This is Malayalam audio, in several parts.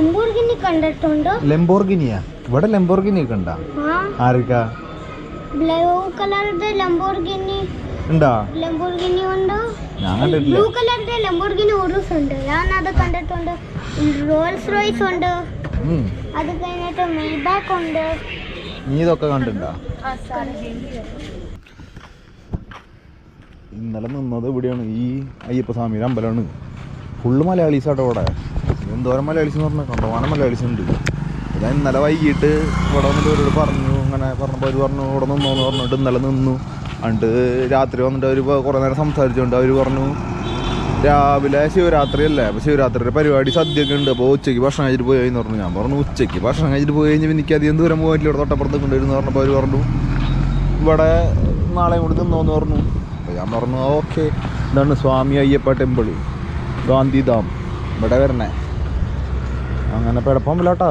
ലംബോർഗിനി കണ്ടിട്ടുണ്ട്? ലംബോർഗിനിയാ? ഇവിടെ ലംബോർഗിനി കണ്ട ഉണ്ടാ? ആർക്കാ ബ്ലൂ കളറിന്റെ ലംബോർഗിനി. ഉണ്ടോ? ലംബോർഗിനി ഉണ്ടോ? ഞാൻ കണ്ടിട്ടില്ല. ബ്ലൂ കളറിന്റെ ലംബോർഗിനി ഉറുസ് ഉണ്ട്. ഞാൻ അത് കണ്ടിട്ടുണ്ട്. റോൾസ് റോയ്സ് ഉണ്ട്. അത് കഴിഞ്ഞിട്ട് മെയ്ബാക്ക് ഉണ്ട്. നീ ഇതൊക്കെ കണ്ടിട്ടുണ്ടോ? ഇന്നലെ നിന്നത് ഇവിടെയാണ്. ഈ അയ്യപ്പസ്വാമിയുടെ അമ്പലമാണ്. ഫുള്ള് മലയാളീസ് ആട്ടോ ഇവിടെ എന്തോരം മലയാളീസ് പറഞ്ഞു പറഞ്ഞാൽ കണ്ടമാനം മലയാളീസ് ഉണ്ട് ഞാൻ ഇന്നലെ വൈകിട്ട് ഇവിടെ വന്നിട്ട് അവരോട് പറഞ്ഞു അങ്ങനെ പറഞ്ഞപ്പോൾ അവർ പറഞ്ഞു ഇവിടെ നിന്നോന്ന് പറഞ്ഞിട്ട് ഇന്നലെ നിന്നു. എന്നിട്ട് രാത്രി വന്നിട്ട് അവർ കുറേ നേരം സംസാരിച്ചുകൊണ്ട് അവർ പറഞ്ഞു രാവിലെ ശിവരാത്രി അല്ലേ? അപ്പോൾ ശിവരാത്രിയുടെ പരിപാടി സദ്യയൊക്കെ ഉണ്ട്. അപ്പോൾ ഉച്ചയ്ക്ക് ഭക്ഷണം കഴിച്ചിട്ട് പോയി എന്ന് പറഞ്ഞു. ഞാൻ പറഞ്ഞു ഉച്ചയ്ക്ക് ഭക്ഷണം കഴിച്ചിട്ട് പോയി കഴിഞ്ഞാൽ എനിക്ക് അധികം ദൂരം പോയിട്ടില്ല ഇവിടെ തൊട്ടപ്പുറത്ത് കൊണ്ടുവരുന്നു പറഞ്ഞപ്പോൾ അവർ പറഞ്ഞു ഇവിടെ നാളെ കൂടി നിന്നോന്ന് പറഞ്ഞു. അപ്പോൾ ഞാൻ പറഞ്ഞു ഓക്കെ. ഇതാണ് സ്വാമി അയ്യപ്പ ടെമ്പിൾ ഗാന്ധിധാം. ഇവിടെ വരണേ. അങ്ങനെ പിഴപ്പമില്ല കേട്ടോ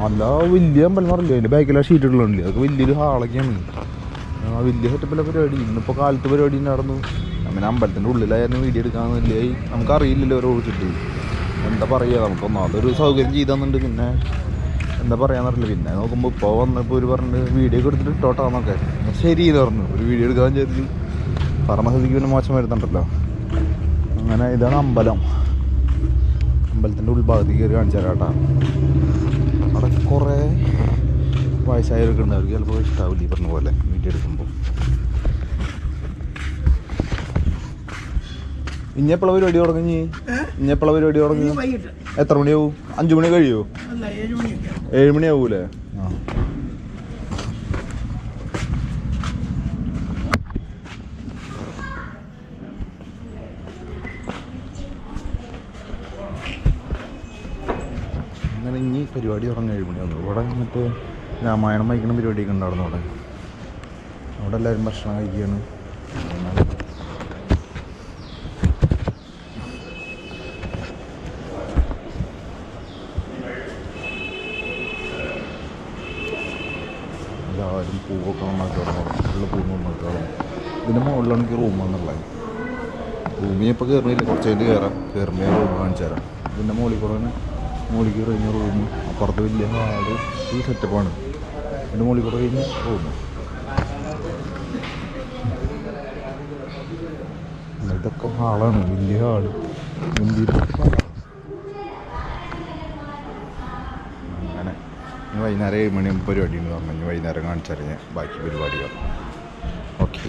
നല്ല വലിയ അമ്പലം പറഞ്ഞില്ല? അതിന്റെ ബാക്കിലെ ഷീറ്റ് ഇട്ടുള്ളുണ്ട് അതൊക്കെ വലിയൊരു ഹാളൊക്കെയാണ് ആ വലിയ സെറ്റപ്പിലെ പരിപാടി ഇന്നിപ്പോൾ കാലത്ത് പരിപാടി നടന്നു അങ്ങനെ അമ്പലത്തിന്റെ ഉള്ളിലായിരുന്നു വീഡിയോ എടുക്കാൻ വലിയ നമുക്കറിയില്ലല്ലോ ഓരോ വിളിച്ചിട്ട് എന്താ പറയുക നമുക്ക് ഒന്നാമതൊരു സൗകര്യം ചെയ്തെന്നുണ്ട്. പിന്നെ എന്താ പറയാന്നറിയില്ല പിന്നെ നോക്കുമ്പോൾ ഇപ്പോൾ വന്നപ്പോൾ ഒരു പറഞ്ഞിട്ട് വീഡിയോ ഒക്കെ എടുത്തിട്ട് ഇട്ടോട്ടാന്നൊക്കെ ശരി എന്ന് പറഞ്ഞു. ഒരു വീഡിയോ എടുക്കാൻ വിചാരിച്ചു. പറഞ്ഞ സ്ഥിതിക്ക് പിന്നെ മോശം വരുന്നുണ്ടല്ലോ. അങ്ങനെ ഇതാണ് അമ്പലം. അമ്പലത്തിന്റെ ഉൾഭാഗത്ത് കയറി കാണിച്ചു തരാം കേട്ടോ അവിടെ കുറേ വയസ്സായവരൊക്കെ ഉണ്ട്. അവർക്ക് ചിലപ്പോൾ ഇഷ്ടാവില്ല ഈ പറഞ്ഞ പോലെ വീഡിയോ എടുക്കുമ്പോൾ. ഇനി എപ്പോഴാണ് പരിപാടി തുടങ്ങി ഇനി? എപ്പോഴാണ് പരിപാടി തുടങ്ങി? എത്ര മണിയാവും? അഞ്ചു മണി കഴിയുമോ ഏഴ് മണിയാവൂലേ ആ അങ്ങനെ ഇനി പരിപാടി തുടങ്ങി ഏഴ് മണിയാവുന്നു ഇവിടെ മറ്റേ രാമായണം വായിക്കുന്ന പരിപാടിയൊക്കെ ഉണ്ടായിരുന്നു അവിടെ. അവിടെ എല്ലാവരും ഭക്ഷണം കഴിക്കുകയാണ് എല്ലാവരും പൂവൊക്കെ നന്നാക്കണം ഫുള്ള് പൂ നന്നാക്കണം ഇതിന്റെ മുകളിലാണ് എനിക്ക് റൂം എന്നുള്ളത് റൂമിൽ ഇപ്പോൾ കയറുന്നില്ല കുറച്ച് കഴിഞ്ഞ് കയറാം കയറുമ്പോൾ റൂം കാണിച്ചു തരാം ഇതിന്റെ മുകളിൽ കൂടെ മുകളിൽ കഴിഞ്ഞ് കഴിഞ്ഞ റൂം അപ്പുറത്ത് വലിയ ഹാൾ ഈ സെറ്റപ്പാണ് എന്റെ മുകളിൽ കൂടെ കഴിഞ്ഞ റൂമ് ഇതൊക്കെ ഹാളാണ് വലിയ ഹാൾ അങ്ങനെ. ഇനി വൈകുന്നേരം ഏഴ് മണി പരിപാടി എന്ന് പറഞ്ഞു. ഇനി വൈകുന്നേരം കാണിച്ചറിഞ്ഞ ബാക്കി പരിപാടികൾ. ഓക്കെ.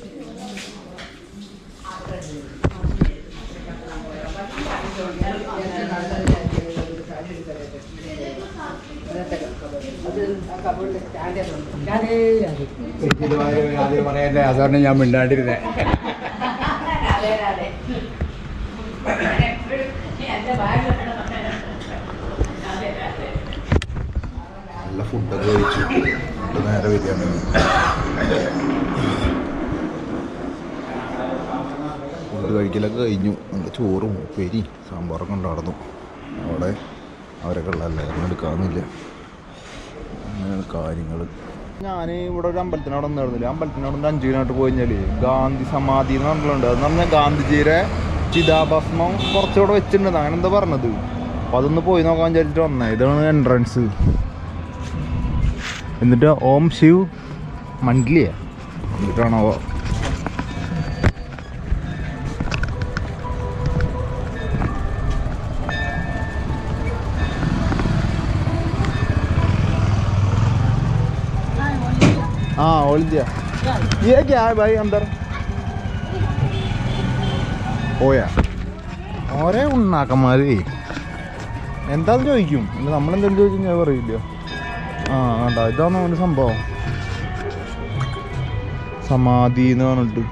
ആദ്യം അതുകൊണ്ട് ഞാൻ മിണ്ടാണ്ടിരുന്നേ നല്ല ഫുഡൊക്കെ കഴിച്ചു. നേരെ വരികയാണ് ഫുഡ് കഴിക്കലൊക്കെ കഴിഞ്ഞു. നല്ല ചോറും ഉപ്പേരി സാമ്പാറൊക്കെ ഉണ്ടായിരുന്നു. അവിടെ അവരൊക്കെ ഉള്ളതല്ലേ? എല്ലാവരും എടുക്കാമെന്നില്ല കാര്യങ്ങൾ ഞാൻ ഇവിടെ ഒരു അമ്പലത്തിനോട് ഉണ്ടായിരുന്നില്ല അമ്പലത്തിനോട് നിന്ന് അഞ്ചു കിലോമീറ്റർ പോയി കഴിഞ്ഞാൽ ഗാന്ധി സമാധി എന്ന് പറഞ്ഞിട്ടുണ്ട്. അത് പറഞ്ഞാൽ ഗാന്ധിജിയുടെ ചിതാഭസ്മം കുറച്ചുകൂടെ വെച്ചിട്ടുണ്ട്. അങ്ങനെ എന്താ പറഞ്ഞത്? അപ്പം അതൊന്ന് പോയി നോക്കാൻ വിചാരിച്ചിട്ട് വന്നേ ഇതാണ് എൻട്രൻസ് എന്നിട്ട് ഓം ശിവ് മണ്ഡലിയാ. എന്നിട്ടാണോ हाँ ऑल दिया ये क्या है भाई अंदर പോയാ ഓരേ ഉണ്ണാക്കന്മാര് എന്താന്ന് ചോദിക്കും എന്നിട്ട് നമ്മളെന്തെങ്കിലും ചോദിക്കും ഞാൻ പറയില്ല ആ വേണ്ട ഇതാണ് അവൻ്റെ സംഭവം സമാധി എന്ന് പറഞ്ഞിട്ട്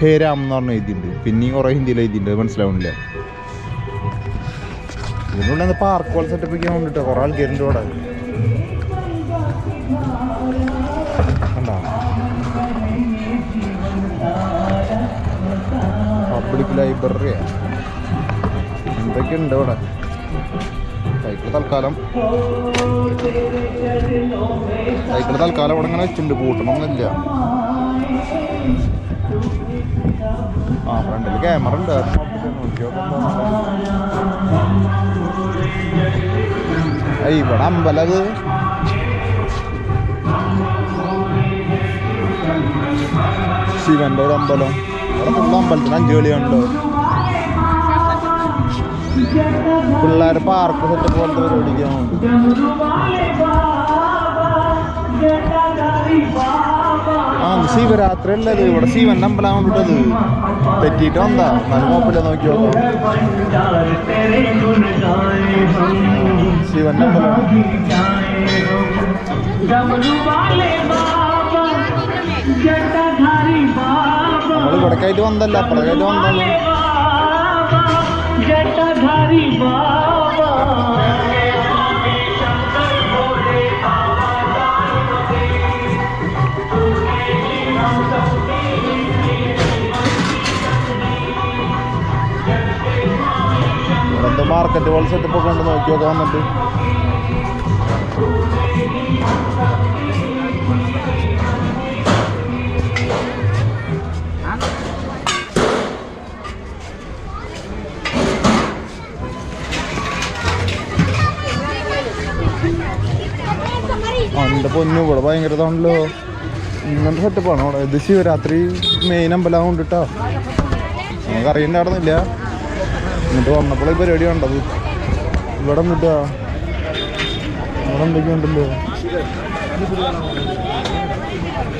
ഹേ രാം എന്ന് പറഞ്ഞ എഴുതിയിട്ടുണ്ട് പിന്നെയും കുറേ ഹിന്ദിയിൽ എഴുതിയിട്ടുണ്ട് അത് മനസ്സിലാവണില്ല ഇതിനുള്ളിൽ പാർക്ക് പോലെ സെറ്റപ്പ് ഒക്കെ വേണ്ടിട്ട് കുറേ ആൾക്കാരുണ്ട് ഇവിടെ ലൈബ്രറി എന്തൊക്കെയുണ്ട് ഇവിടെ? സൈക്കിൾ തൽക്കാലം. സൈക്കിൾ തൽക്കാലം ഇവിടെ ഇങ്ങനെ വെച്ചിട്ടുണ്ട്. കൂട്ടണമെന്നില്ല ആ ഫ്രണ്ടിൽ ക്യാമറ ഉണ്ട്. ഇവിടെ അമ്പലത് ശിവന്റെ ഒരു അമ്പലം. അമ്പലത്തിന് അഞ്ചു ഉണ്ടോ പിള്ളേർ പാർക്ക് സെറ്റ് പോലത്തെ പരിപാടിക്കാണ് ആ ശിവരാത്രി അല്ലത് ഇവിടെ ശിവന്റെ അമ്പലം കൊണ്ടിട്ടത് തെറ്റിയിട്ട് വന്നാ എന്നാലും കുഴപ്പമില്ല നോക്കി നോക്കാം. ശിവന്റെ അമ്പലം നമ്മൾ ഇവിടേക്കായിട്ട് വന്നല്ല അപ്പുറത്തേക്കായിട്ട് എന്തോ മാർക്കറ്റ് പോലെ സെറ്റപ്പ് ഒക്കെ ഉണ്ട് നോക്കിയൊക്കെ വന്നിട്ട്. എന്റെ പൊന്നു ഇവിടെ ഭയങ്കര ഇതാണല്ലോ. ഇങ്ങനത്തെ സെറ്റപ്പാണ് അവിടെ. ഇത് ശിവരാത്രി മെയിൻ അമ്പലം കേട്ടോ നമുക്ക് അറിയണ്ടായിരുന്നില്ല. എന്നിട്ട് വന്നപ്പോൾ ഈ പരിപാടി കണ്ടത്. ഇവിടെ എന്നിട്ടാ ഇവിടെ എന്തൊക്കെയോ ഉണ്ടല്ലോ.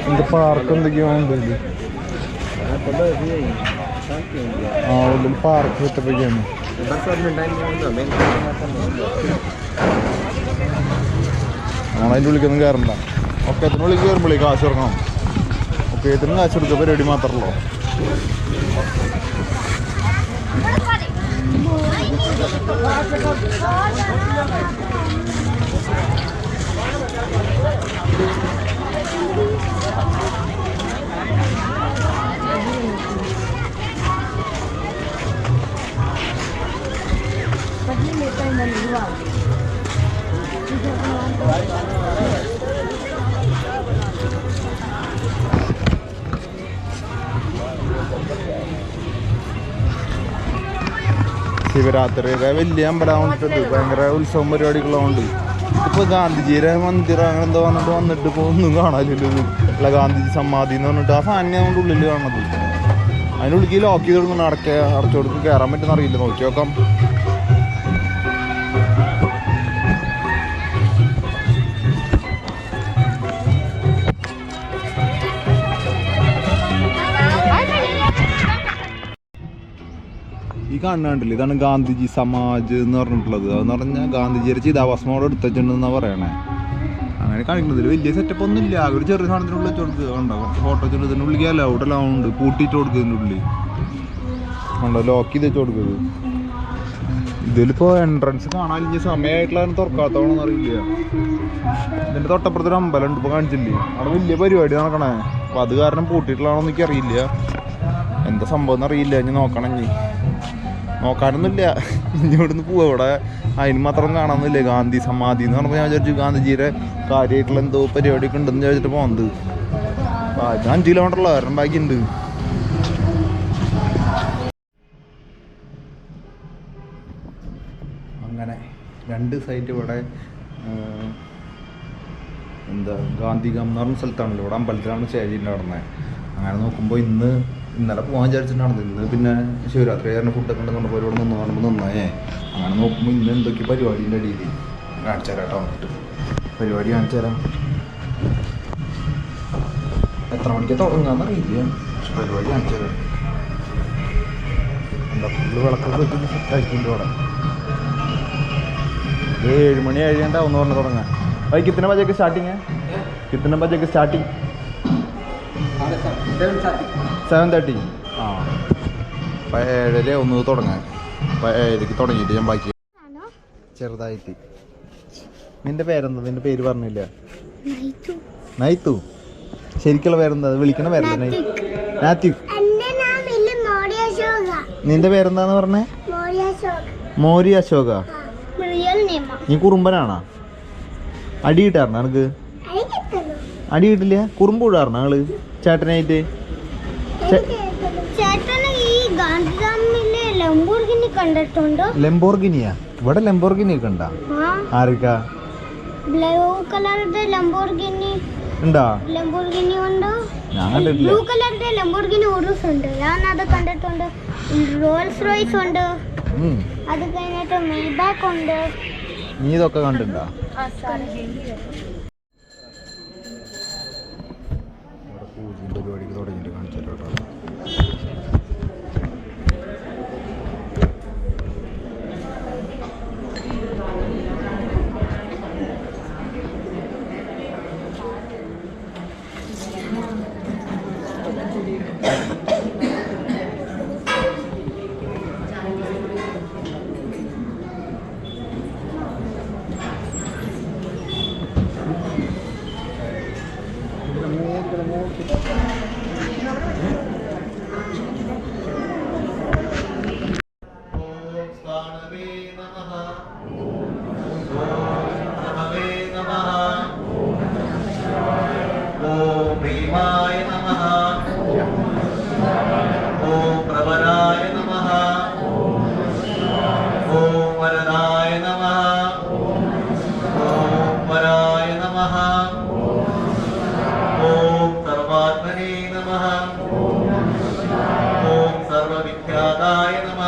എന്റെ പാർക്ക് എന്തൊക്കെയോ ഉണ്ട് ആ ഉള്ളിൽ പാർക്ക് സെറ്റപ്പൊക്കെയാണ് നമ്മളതിന്റെ ഉള്ളിക്കൊന്നും കയറണ്ട. ഒക്കത്തിന് ഉള്ളിൽ കയറുമ്പോഴേ കാശ് ഇറങ്ങണം ഒക്കത്തിന് കാശ് കൊടുക്കുക പരിപാടി മാത്രമല്ലോ? ശിവരാത്രിയൊക്കെ വലിയ അമ്പലം വന്നിട്ടുണ്ട് ഭയങ്കര ഉത്സവം പരിപാടികളുണ്ട് ഇപ്പൊ ഗാന്ധിജിയുടെ മന്ദിരം അങ്ങനെ എന്താ പറഞ്ഞിട്ട് വന്നിട്ട് ഇപ്പൊ ഒന്നും കാണാനില്ല അല്ല ഗാന്ധിജി സമാധി എന്ന് പറഞ്ഞിട്ട് ആ സാധനം കൊണ്ട് ഉള്ളിൽ കാണുന്നത് അതിനുള്ളിൽ ലോക്ക് ചെയ്ത് കൊടുക്കണം അടക്ക അടച്ചു കൊടുക്കും കയറാൻ പറ്റുന്ന അറിയില്ല. നോക്കി നോക്കാം ഈ കാണുന്നുണ്ടല്ലോ ഇതാണ് ഗാന്ധിജി സമാജ് എന്ന് പറഞ്ഞിട്ടുള്ളത്. അതെന്ന് പറഞ്ഞാൽ ഗാന്ധിജിയുടെ ചിതാഭസ്മോട് എടുത്തിട്ടുണ്ടെന്നാണ് പറയണേ. അങ്ങനെ കാണിക്കുന്നത് വലിയ സെറ്റപ്പ് ഒന്നും ഇല്ല. ഒരു ചെറിയ സാധനത്തിനുള്ളിൽ വെച്ച് കൊടുക്കുക കണ്ടോ? കുറച്ച് ഫോട്ടോ വെച്ചിട്ട് ഇതിന്റെ ഉള്ളിൽ അലൗഡ് എല്ലാം പൂട്ടിയിട്ട് കൊടുക്കുക ഇതിന്റെ ഉള്ളിൽ. ഉണ്ടോ ലോക്ക് ചെയ്ത് വെച്ച് കൊടുക്കുന്നത് ഇതിലിപ്പോൾ എൻട്രൻസ് കാണാൻ ഇനി സമയമായിട്ടുള്ള തുറക്കാത്തവണെന്ന് അറിയില്ല ഇതിന്റെ തൊട്ടപ്പുറത്തൊരു അമ്പലം ഉണ്ട്. ഇപ്പോൾ കാണിച്ചില്ലേ? അവിടെ വലിയ പരിപാടി നടക്കണേ. അപ്പോൾ അത് കാരണം പൂട്ടിയിട്ടുള്ളതാണോ എനിക്ക് അറിയില്ല. എന്താ സംഭവം എന്നറിയില്ല. ഇനി നോക്കണം ഇനി. നോക്കാനൊന്നുമില്ല. ഇവിടുന്ന് പോവാ ഇവിടെ. അതിന് മാത്രം കാണാനൊന്നുമില്ല. ഗാന്ധി സമാധി എന്ന് പറഞ്ഞപ്പോൾ ഞാൻ വിചാരിച്ചു ഗാന്ധിജിയുടെ കാര്യമായിട്ടുള്ള എന്തോ പരിപാടിയൊക്കെ ഉണ്ടെന്ന് ചോദിച്ചിട്ട് പോകുന്നത് അത് അഞ്ച് കിലോമീറ്ററുള്ള കാരണം ബാക്കിയുണ്ട്. അങ്ങനെ രണ്ട് സൈറ്റ് ഇവിടെ എന്താ ഗാന്ധികം എന്ന് പറഞ്ഞ സ്ഥലത്താണല്ലോ. ഇവിടെ അമ്പലത്തിലാണ് നടന്നത് അങ്ങനെ നോക്കുമ്പോൾ ഇന്ന് ഇന്നലെ പോകാൻ വിചാരിച്ചിട്ടാണ് ഇന്ന് പിന്നെ ശിവരാത്രി കാരണം ഫുഡൊക്കെ ഉണ്ടെന്ന് പറഞ്ഞപ്പോൾ ഇവിടെ നിന്ന് കാണുമ്പോൾ നന്നായേ. അങ്ങനെ നോക്കുമ്പോൾ ഇന്ന് എന്തൊക്കെ പരിപാടിന്റെ അടിയിൽ കാണിച്ചു തരാം വന്നിട്ട് പരിപാടി കാണിച്ചു തരാം. എത്ര മണിക്ക് തുടങ്ങാന്ന് അറിയില്ല. പക്ഷെ പരിപാടി കാണിച്ചു തരാം. എന്താ ഫുള്ള് വിളക്കൊക്കെ വെച്ചിട്ട് സെറ്റാക്കിയിട്ടുണ്ട് ഇവിടെ. ഇത് ഏഴുമണി കഴിയണ്ടാവും എന്ന് പറഞ്ഞു തുടങ്ങാം അത് കിത്തന ബജക്ക് സ്റ്റാർട്ടിങ് കിത്തന ബജക്ക് സ്റ്റാർട്ടിങ് സെവൻ തേർട്ടി. ആ. അപ്പം ഏഴര ഒന്ന് തുടങ്ങാൻ. അപ്പം ഏഴരയ്ക്ക് തുടങ്ങിയിട്ട് ഞാൻ ബാക്കി ചെറുതായിട്ട്. നിന്റെ പേരെന്താ? നിന്റെ പേര് പറഞ്ഞില്ല. നൈത്തു. ശരിക്കുള്ള പേരെന്താ? വിളിക്കണ പേരെന്താ? നാത്യു നിന്റെ പേരെന്താന്ന് പറഞ്ഞേ? മോരി അശോക റിയൽ നെയിം നീ കുറുമ്പനാണോ? അടി കിട്ടാറുണ്ടോ നിനക്ക് അടി കിട്ടില്ല? കുറുമ്പ് വിടാറുണ്ടോ ഞങ്ങൾ ചേട്ടനായിട്ട്? ലെംബോർഗിനിയാ? ഇവിടെ ലെംബോർഗിനി ഒക്കെ ആർക്കാ ഉണ്ടാ? ലംബോർഗിനി ഉണ്ടോ? ഞാൻ കണ്ടിട്ടില്ല. ബ്ലൂ കളറിന്റെ ലംബോർഗിനി ഓറൂസ് ഉണ്ട്. ഞാൻ അത് കണ്ടിട്ടുണ്ട്. റോൾസ് റോയ്സ് ഉണ്ട്. അത് കഴിഞ്ഞിട്ട് മെയ്ബാക്ക് ഉണ്ട്. നീ ഇതൊക്കെ കണ്ടിട്ടുണ്ടാ? സർവവിഖ്യാതായ നമ.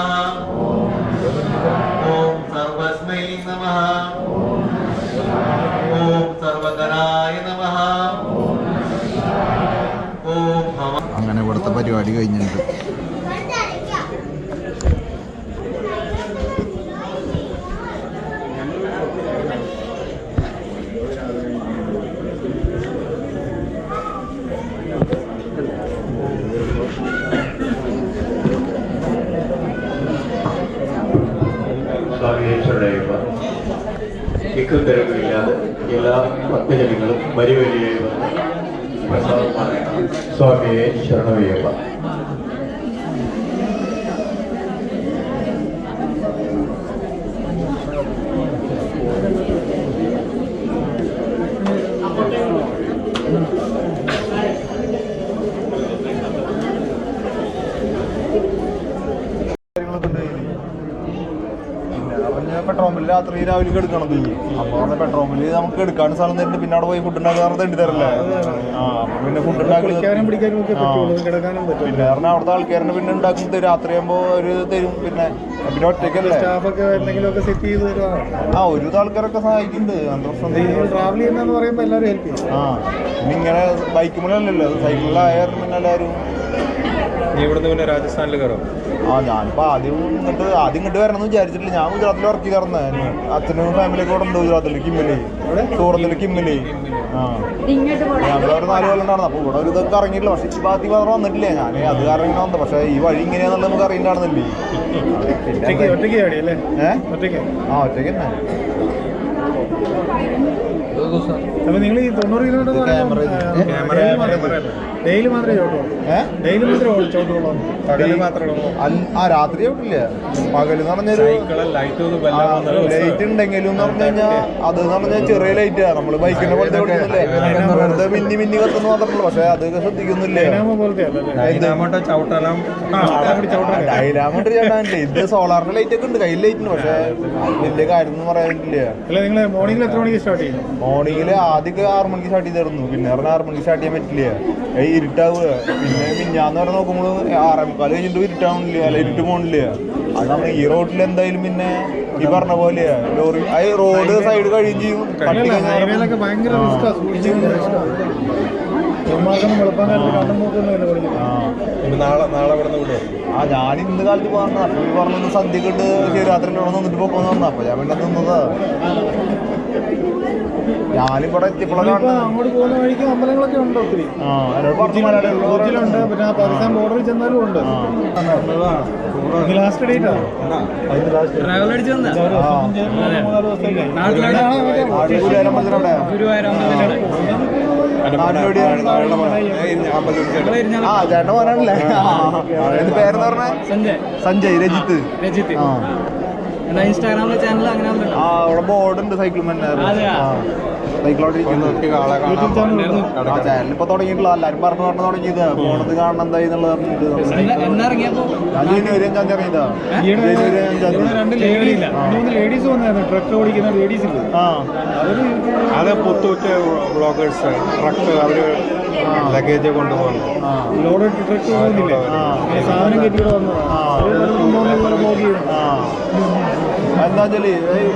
ഓം സർവസ്മൈ നമ. ഓം സർവകരായ നമ. അങ്ങനെ ഇവിടുത്തെ പരിപാടി കഴിഞ്ഞിട്ടുണ്ട്. ഇക്കും തിരക്കില്ലാതെ എല്ലാ ഭക്തജനങ്ങളും വരി വരിയായി വന്ന് സ്വാമിയെ ശരണമയ്യപ്പ. രാത്രി രാവിലെ എടുക്കണം അപ്പൊ അവിടെ പെട്രോൾ പമ്പിൽ നമുക്ക് എടുക്കാൻ സ്ഥലം തരുന്നുണ്ട് പിന്നെ അവിടെ പോയി ഫുഡ് ഉണ്ടാക്കാൻ തണ്ടി തരല്ലേ ആ പിന്നെ ഫുഡ് പിന്നെ പറഞ്ഞാൽ അവിടുത്തെ ആൾക്കാരനെ പിന്നെ ഉണ്ടാക്കുന്നത് രാത്രി ആകുമ്പോ ഒരു തരും. പിന്നെ പിന്നെ ഒറ്റയ്ക്കല്ലേ? തരുവാണ് ആ ഒരു ആൾക്കാരൊക്കെ സഹായിക്കുന്നുണ്ട് ട്രാവൽ എല്ലാവരും ഹെൽപ്പ് ചെയ്യും. ആ ഇങ്ങനെ ബൈക്ക് മുതലല്ലോ സൈക്കിളിലായാലും പിന്നെ എല്ലാവരും ഇവിടുന്ന് പിന്നെ രാജസ്ഥാനിൽ കയറും. ആ ഞാനിപ്പോ ആദ്യം ഇങ്ങോട്ട് ആദ്യം ഇങ്ങോട്ട് വരണം എന്ന് വിചാരിച്ചിട്ടില്ല. ഞാൻ ഗുജറാത്തിൽ വർക്ക് ചെയ്തിരുന്നേ അച്ഛനും ഫാമിലിയൊക്കെ ഇവിടെ ഉണ്ട് ഗുജറാത്തിൽ കിമ്മിലി. സൂറത്തിൽ കിമ്മിലി. ആ. ഞങ്ങൾ ഒരു നാല് കൊല്ലം ഉണ്ടായിരുന്നു. അപ്പൊ ഇവിടെ ഒരു ഇതൊക്കെ ഇറങ്ങിയിട്ടില്ല പക്ഷെ ഈ മാത്രം വന്നിട്ടില്ല ഞാൻ. അത് കാരണം ഇങ്ങനെ വന്നത്. പക്ഷെ ഈ വഴി ഇങ്ങനെയാന്നുള്ളത് നമുക്ക് ഒറ്റയ്ക്ക് ആ ഒറ്റയ്ക്ക് തന്നെ. അപ്പൊ നിങ്ങൾ ഈ തൊണ്ണൂറ് കിലോമീറ്റർ ഡെയിലി മാത്രമേ ചോട്ടുള്ളൂ ഡെയിലി മാത്രമേ ചോട്ടുള്ളൂ പകൽ മാത്രമേ ഉള്ളൂ. ആ രാത്രി ആയിട്ടില്ല പകൽ പറഞ്ഞൊരു ലൈറ്റ് ഉണ്ടെങ്കിലും എന്ന് പറഞ്ഞു കഴിഞ്ഞാൽ അത് എന്ന് പറഞ്ഞാൽ ചെറിയ ലൈറ്റാ നമ്മൾ ബൈക്കിന്റെ പോലത്തെ വെറുതെ മിന്നി മിന്നി കത്തുന്ന മാത്രമല്ല. പക്ഷെ അതൊക്കെ ശ്രദ്ധിക്കുന്നില്ലേ? ഡൈനാമോട്ടോ ചേട്ടാനില്ലേ ഇത് സോളാറിന്റെ ലൈറ്റ് ഒക്കെ ഉണ്ട് കയ്യിൽ ലൈറ്റ് ഉണ്ട്. പക്ഷെ വലിയ കാര്യം ഒന്നും പറയാൻ പറ്റില്ല മോർണിംഗിൽ എത്ര മണിക്ക് സ്റ്റാർട്ട് ചെയ്യും മോർണിംഗിൽ ആദ്യമൊക്കെ ആറ് മണിക്ക് സ്റ്റാർട്ട് ചെയ്തിരുന്നു പിന്നെ പറഞ്ഞാൽ ആറ് മണിക്ക് സ്റ്റാർട്ട് ചെയ്യാൻ പറ്റില്ല? ഇരുട്ടാവുക. പിന്നെ മിഞ്ഞാന്ന് പറഞ്ഞ് നോക്കുമ്പോൾ ആറേ മുക്കാൽ കഴിഞ്ഞിട്ട് ഇരുട്ടാവണില്ല അല്ല ഇരുട്ട് പോകണില്ല അത് നമ്മൾ ഈ റോഡിൽ എന്തായാലും പിന്നെ ഈ പറഞ്ഞ പോലെ ലോറി ആ റോഡ് സൈഡ് കഴിയും ചെയ്യും. പഠിക്കും ആ. ഞാൻ ഇന്ന് കാലത്ത് പോകുന്ന അപ്പൊ ഈ പറഞ്ഞു സന്ധ്യക്ക് ഇട്ട് ശിവരാത്രി ഇവിടെ നിന്നിട്ട് പോക്കോന്ന് പറഞ്ഞു. അപ്പൊ ഞാൻ പിന്നെ നിന്നതാ. ഞാനിവിടെ അങ്ങോട്ട് പോകുന്ന വഴിക്ക് അമ്പലങ്ങളൊക്കെ ഉണ്ട് ഒത്തിരി? പിന്നെ പാകിസ്ഥാൻ ബോർഡറിൽ ചെന്നാലും ഉണ്ട്. ഇത് ലാസ്റ്റ് ഡേറ്റാ ട്രാവൽ അടിച്ചു വന്ന ആ. ചേട്ടൻ പറഞ്ഞല്ലേ പേരെന്ന് പറഞ്ഞ? സഞ്ജയ്. സഞ്ജയ് രജിത്ത്. രജിത്ത്. ആ എന്നാ ചാനൽ അങ്ങനെ ഉണ്ടല്ലോ ആ അവിടെ ബോർഡ് ഉണ്ട് സൈക്കിൾ ചാനൽ ആ ചാനൽ ഇപ്പൊ തുടങ്ങിയിട്ടില്ല എല്ലാരും പറഞ്ഞു പറഞ്ഞു തുടങ്ങിയത്. പോണത് കാണണം എന്തായി എന്നുള്ളത് ജനുവരി അഞ്ചാം തീയതി ഇറങ്ങിയതാ ജനുവരി അഞ്ചാം രണ്ട് തീയതി ലേഡീസ് വന്നായിരുന്നു. ട്രക്ക് ഓടിക്കുന്ന ലേഡീസ് ആ. അത് പുത്തൂറ്റ് ബ്ലോഗേഴ്സ് ട്രക്ക് അവർ ലഗേജ് കൊണ്ടുപോകുന്നു ലോഡ് ട്രക്ക് പോകുന്നില്ലേ? ആ. സാധനം കെട്ടിയിട്ട് വന്നു ആ. എന്താ വെച്ചാൽ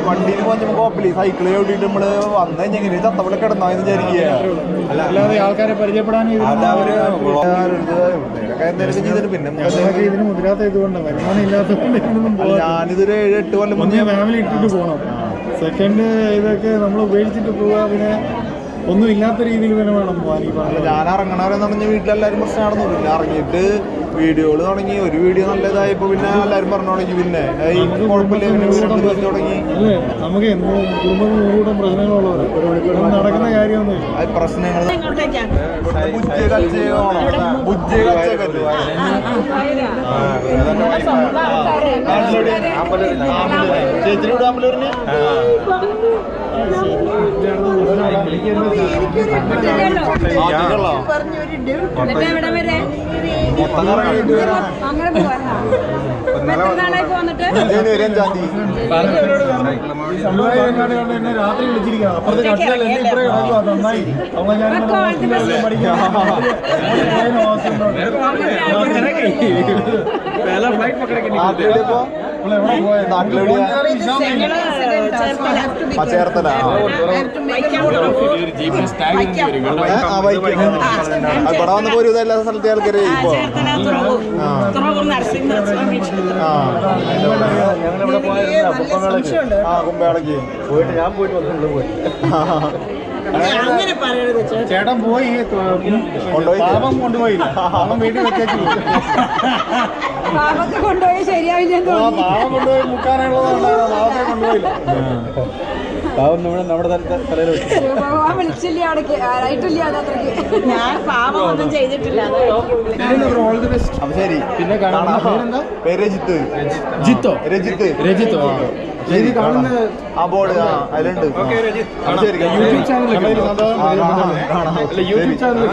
വണ്ടിയിൽ പോകുമ്പോൾ കുഴപ്പമില്ല. സൈക്കിൾ ഓടിയിട്ട് നമ്മൾ വന്നു കഴിഞ്ഞാൽ എങ്ങനെ ചത്തവിടെ കിടന്നാന്ന് വിചാരിക്കുക. ആൾക്കാരെ പരിചയപ്പെടാൻ ഞാനിതൊരു ഏഴ് എട്ട് കൊല്ലം ഫാമിലി ഇട്ടിട്ട് പോകണം സെക്കൻഡ് ഇതൊക്കെ നമ്മൾ ഉപയോഗിച്ചിട്ട് പോവുക പിന്നെ ഒന്നും ഇല്ലാത്ത രീതിയിൽ തന്നെ വേണം പോകാൻ ഈ അല്ല പറഞ്ഞ ഞാൻ ഇറങ്ങണവരെന്ന് പറഞ്ഞാൽ വീട്ടിലെല്ലാവരും പ്രശ്നമാണെന്ന് പിന്നെ ഇറങ്ങിയിട്ട് വീഡിയോകൾ തുടങ്ങി ഒരു വീഡിയോ നല്ലതായിപ്പോ പിന്നെ എല്ലാവരും പറഞ്ഞു തുടങ്ങി പിന്നെ ഏയ് കുഴപ്പമില്ല പിന്നെ വീണ്ടും വന്ന് തുടങ്ങി അല്ലേ നമുക്ക് എന്നും നടക്കുന്ന കാര്യമൊന്നുമില്ല പ്രശ്നങ്ങൾ ബുജ്ജി കച്ചേ ബുജ്ജി കച്ചേക്കല്ലേ ചേച്ചിയുടെ ആമ്പലൂരിന് രാത്രി വിളിച്ചിരിക്കണം അപ്പുറത്തെ കട്ടിലല്ല എന്നെ ഇപ്പറേ കിടക്കുക നന്നായി അവളെ ഞാൻ പഠിക്കാം നാട്ടിലെവിടെയാ? ആ ചേർത്തല. ആ. ഏ? ആ ബൈക്ക് ഇവിടെ വന്നപ്പോ ഒരു എല്ലാ സ്ഥലത്തെ ആൾക്കാരെ ഇപ്പോ ആ. കുമ്പേളക്ക് പോയിട്ട് ഞാൻ പോയിട്ട് വന്നിട്ടുണ്ട് പോയി. ചേട്ടൻ പോയി. കൊണ്ടുപോയി. പാപം കൊണ്ടുപോയില്ല. പാപം വീട്ടിൽ വെച്ചേച്ചു പാപത്തെ കൊണ്ടുപോയി ശരിയാവില്ലെന്ന് വിളിച്ചില്ല ഞാൻ പാപം ഒന്നും ചെയ്തിട്ടില്ല. ഓൾ ദി ബെസ്റ്റ് അപ്പൊ ശരി. പിന്നെ രജിത്ത്. ജിത്തോ. രജിത്ത്. രജിത്തോ. ശരി കാണുന്ന കാണാം. ആ ബോർഡ് ആ അതിലുണ്ട്. യൂട്യൂബ്. അല്ല യൂട്യൂബ് ചാനൽ.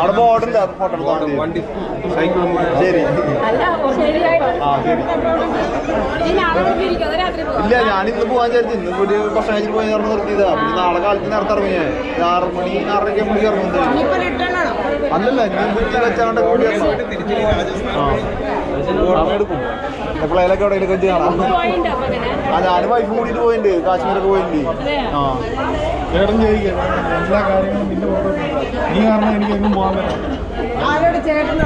അവിടെ ബോർഡ് ഉണ്ട്. ഫോട്ടോ ശരി. ഇല്ല ഞാൻ ഇന്ന് പോകാൻ വിചാരിച്ചു ഇന്ന് ഒരു ഭക്ഷണം കഴിച്ചിട്ട് പോയി ഇറങ്ങി നിർത്തിയതാ. പിന്നെ നാളെ കാലത്ത് നേരത്തെ ഇറങ്ങി ഞാൻ. ആറ് മണി ആറരയ്ക്ക് മണിക്ക് ഇറങ്ങുന്നത് അല്ലല്ല ഞാൻ വീട്ടിൽ വെച്ചാണ്ട് കൂടി. ആ. എടുക്കും എപ്പോഴേലൊക്കെ വെച്ച് കാണാം? ആ ഞാനും വൈഫും കൂടിയിട്ട് പോയിട്ടുണ്ട് കാശ്മീരൊക്കെ പോയിട്ടുണ്ട് ആ. ചേട്ടൻ എല്ലാ കാര്യങ്ങളും നിന്റെ നീ കാരണം പോകാൻ പറ്റില്ല.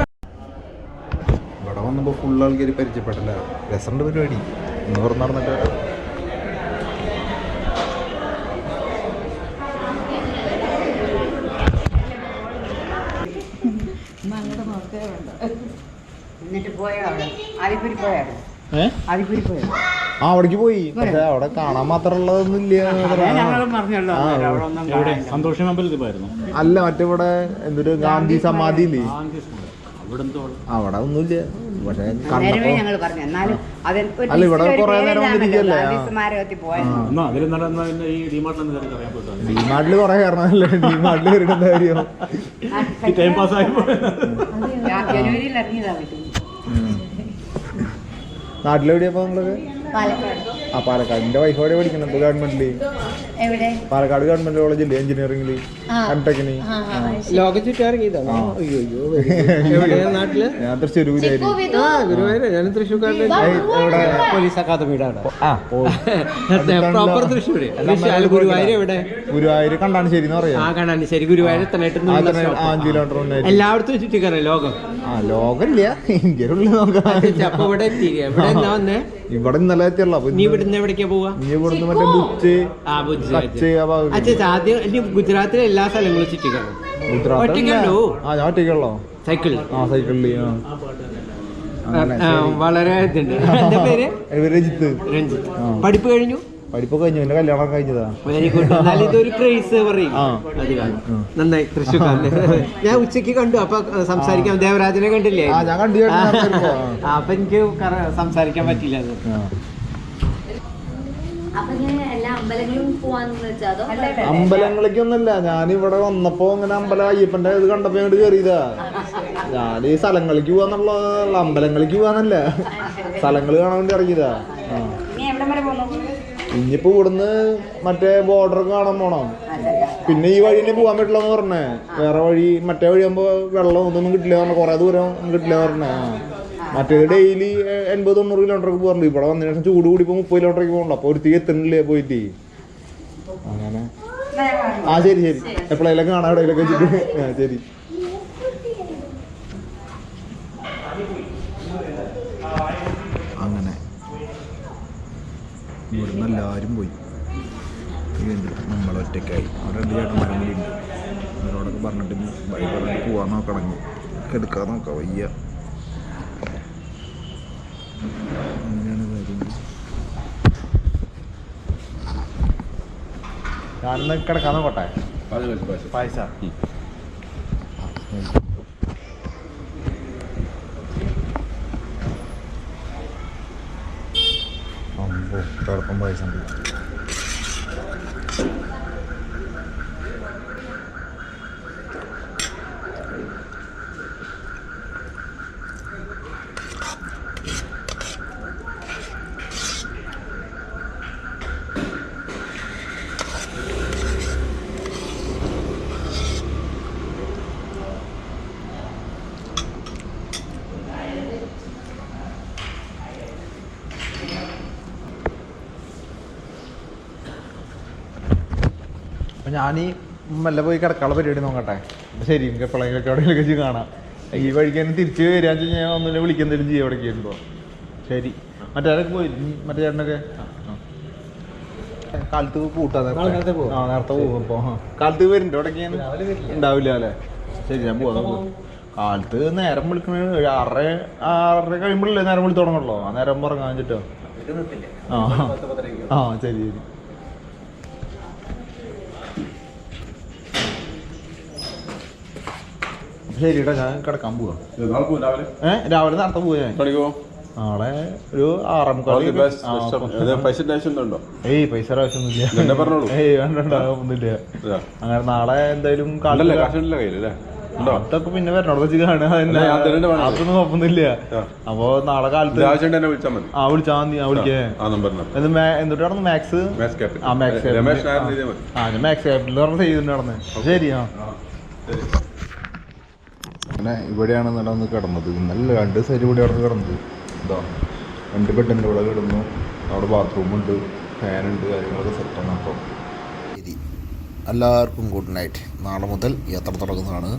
ഇവിടെ വന്നപ്പോൾ ഫുൾ ആൾക്കാർ പരിചയപ്പെട്ടില്ല? രസമുണ്ട് പരിപാടി. ഇന്ന് പറഞ്ഞു നടന്നിട്ട് വരാം. എന്നിട്ട് ആ അവിടേക്ക് പോയി. പക്ഷെ അവിടെ കാണാൻ മാത്രമുള്ളതൊന്നും ഇല്ല അല്ല മറ്റേ ഇവിടെ എന്തൊരു ഗാന്ധി സമാധി. ഇല്ലേ? അവിടെ ഒന്നുമില്ല. പക്ഷെ ഞങ്ങൾ പറഞ്ഞു. എന്നാലും അതിൽ ഒരു അല്ല, ഇവിടെ കൊറേ നേരം വന്നിരിക്കല്ലേ ഡിമാർട്ടിൽ കൊറേ കയറണല്ലേ ഡിമാർട്ടിൽ കയറിയിട്ടെന്താ കാര്യം. ഈ ടൈം പാസ് ആയി ഞാൻ ജനുവരിയിൽ ഇറങ്ങിയതാ വീട്ടിൽ. നാട്ടിലെവിടെയാ അപ്പൊ നിങ്ങളൊക്കെ ആ പാലക്കാട്. എന്റെ വൈഫ് എവിടെ പഠിക്കുന്നത് ഗവൺമെന്റിൽ എവിടെ? പാലക്കാട് ഗവൺമെന്റ് കോളേജിൽ എഞ്ചിനീയറിംഗിൽ എംടെക്കിന് ലോക നാട്ടിൽ? ഞാൻ തൃശ്ശൂർ ഞാൻ തൃശ്ശൂർക്കാരുടെ പോലീസ് അക്കാദമിയുടെ പ്രോപ്പർ തൃശ്ശൂർ ഗുരുവായൂർ എവിടെ? ഗുരുവായൂർ കണ്ടാണ് ശരി എന്ന് ആ പറയാം ഗുരുവായൂർ എത്തനായിട്ട് എല്ലായിടത്തും ചുറ്റിക്കറേ ലോകം. ആ ലോകമില്ല. ഇന്ത്യയിലുള്ളിൽ നോക്കാം അപ്പൊ ഇവിടെ എത്തി. ഇവിടെ എന്നാ വന്നേ? ഇവിടെ ഇന്നലെ എത്തിയല്ലോ നീ ഇവിടുന്ന് എവിടേക്കാ പോവാ? നീ ഇവിടുന്ന് മറ്റേ ബുച്ച് ആ ബുജ്ജി കച്ച് ആ ഭാഗത്ത് അച്ഛാ ആദ്യം ഇനി ഗുജറാത്തിലെ എല്ലാ സ്ഥലങ്ങളും ചുറ്റിക്കാണോ ഗുജറാത്ത് ഒറ്റയ്ക്കുള്ളൂ? ആ ഞാൻ ഒറ്റയ്ക്കുള്ളോ? സൈക്കിളിൽ. ആ. വളരെ ഇതുണ്ട്. പേര്? രഞ്ജിത്ത്. രഞ്ജിത്ത്. പഠിപ്പ് കഴിഞ്ഞു? പഠിപ്പൊക്കെ കഴിഞ്ഞു. എന്റെ കല്യാണം കഴിഞ്ഞതാ? വെരി ഗുഡ് എന്നാലും ഇതൊരു ക്രേസ് പറയും. ആ. അത് കാണും. നന്നായി. തൃശ്ശൂർ ഞാൻ ഉച്ചയ്ക്ക് കണ്ടു. അപ്പൊ സംസാരിക്കാൻ ദേവരാജനെ കണ്ടില്ലേ? ആ, ഞാൻ കണ്ടു, ഞാൻ ആ, ആ, അപ്പൊ എനിക്ക് കറ- സംസാരിക്കാൻ പറ്റില്ല അത്. ആ. അപ്പൊ ഇങ്ങനെ എല്ലാ അമ്പലങ്ങളിലും പോവാന്ന് വെച്ചാൽ അതോ അമ്പലങ്ങളിലേക്കൊന്നല്ല ഞാൻ ഇവിടെ വന്നപ്പോ അങ്ങനെ അമ്പലം അയ്യപ്പന്റെ ഇത് കണ്ടപ്പോ ഇങ്ങോട്ട് കയറിയതാ ഞാൻ ഈ സ്ഥലങ്ങളിലേക്ക് പോവാന്നുള്ള അമ്പലങ്ങളിലേക്ക് പോവാന്നല്ല. സ്ഥലങ്ങൾ കാണാൻ വേണ്ടി ഇറങ്ങിയതാ. ആ. നീ എവിടെ വരെ പോകുന്നു ഇനിയിപ്പോ ഇവിടുന്ന് മറ്റേ ബോർഡർ കാണാൻ പോണം. പിന്നെ ഈ വഴി തന്നെ പോകാൻ പറ്റില്ല എന്ന് പറഞ്ഞേ. വേറെ വഴി മറ്റേ വഴി ആകുമ്പോ വെള്ളം ഒന്നും കിട്ടില്ല പറഞ്ഞ കൊറേ ദൂരം കിട്ടില്ല പറഞ്ഞേ. മറ്റേ മറ്റേത് ഡെയിലി എൺപത് തൊണ്ണൂറ് കിലോമീറ്റർ പോകാറുണ്ട് ഇവിടെ വന്നതിന് ശേഷം ചൂട് കൂടി ഇപ്പൊ മുപ്പത് കിലോമീറ്ററൊക്കെ പോകണ്ട അപ്പൊ ഒരു തീ എത്തണില്ലേ പോയിട്ട്? അങ്ങനെ. ആ ശരി ശരി. എപ്പോഴെങ്കിലും കാണാം എവിടെയെങ്കിലൊക്കെ വെച്ചിട്ട് ആ ശരി അങ്ങനെ ഇവിടുന്ന് എല്ലാവരും പോയി. ഒറ്റയ്ക്കായി. അവിടെ രണ്ട് ചേട്ടന്മാരും കൂടി ഉണ്ട്. അവരോടൊക്കെ പറഞ്ഞിട്ട് വഴി പറഞ്ഞിട്ട് പോകാൻ നോക്കണം. എടുക്കാൻ നോക്കാം വയ്യ. അങ്ങനെയാണ് കാര്യങ്ങൾ. ഞാനൊന്ന് കിടക്കാൻ നോക്കട്ടെ പായസ കിടപ്പം പായസം ഉണ്ട് അപ്പം ഞാൻ ഈ മെല്ലെ പോയി കിടക്കാളെ പരിപാടി നോക്കട്ടെ. ശരി എനിക്ക് എപ്പോഴെങ്കിലൊക്കെ എവിടെയെങ്കിലും വെച്ച് കാണാം. ഈ വഴിക്ക് തന്നെ തിരിച്ച് വരികയെന്ന് വെച്ച് കഴിഞ്ഞാൽ ഒന്നിനെ വിളിക്കുന്നതിലും ചെയ്യും എവിടേക്ക് വരുമ്പോൾ ശരി. മറ്റേതൊക്കെ പോയി മറ്റേ ചേട്ടനൊക്കെ. കാലത്ത് കൂട്ടാ നേരത്തെ? ആ നേരത്തെ പോകും ഇപ്പോൾ കാലത്ത് വരുന്നുണ്ട് എവിടേക്ക് ഉണ്ടാവില്ല അല്ലേ? ശരി ഞാൻ പോവാം നമുക്ക്. കാലത്ത് നേരം വിളിക്കണ ആറര ആറര കഴിയുമ്പോഴല്ലേ നേരം വിളിച്ച് തുടങ്ങുള്ളൂ. ആ നേരം പറഞ്ഞാൽ ആ ആ ശരി ശരി. അപ്പൊ ശരി ഞാൻ കിടക്കാൻ പോവാ. ഏ രാവിലെ നടത്താൻ പോവാ ഞാൻ. നാളെ ഒരു ആറാം ഏയ് പൈസ ആവശ്യമൊന്നുമില്ല. ഏയ് അങ്ങനെ നാളെ എന്തായാലും അതൊക്കെ പിന്നെ വരണോട് വെച്ച് കാണുക. അതൊന്നും ആ. അപ്പൊ നാളെ കാലത്ത് ആ വിളിച്ചാ മതി ആ വിളിക്കേ. ആ നമ്പറിനാണ് എന്ത് മാ- എന്തുട്ടാണ് മാത്സ്? Maths captain. ആ മാക്സ് ആ മാക്സ് ക്യാപിറ്റൽ പറഞ്ഞ ചെയ്തിട്ടുണ്ട് നടന്ന്. ശരി ആ. അങ്ങനെ ഇവിടെയാണ് നടന്ന് കിടന്നത്. നല്ല രണ്ട് സൈഡ് ഇവിടെ അവിടെ കിടന്നത്. എന്താ രണ്ട് ബെഡിന്റെ ഇവിടെ കിടന്നു. അവിടെ ബാത്റൂമുണ്ട് ഫാനുണ്ട് കാര്യങ്ങളൊക്കെ സെറ്റാണ് അപ്പം. ശരി എല്ലാവർക്കും ഗുഡ് നൈറ്റ് നാളെ മുതൽ യാത്ര തുടങ്ങുന്നതാണ്.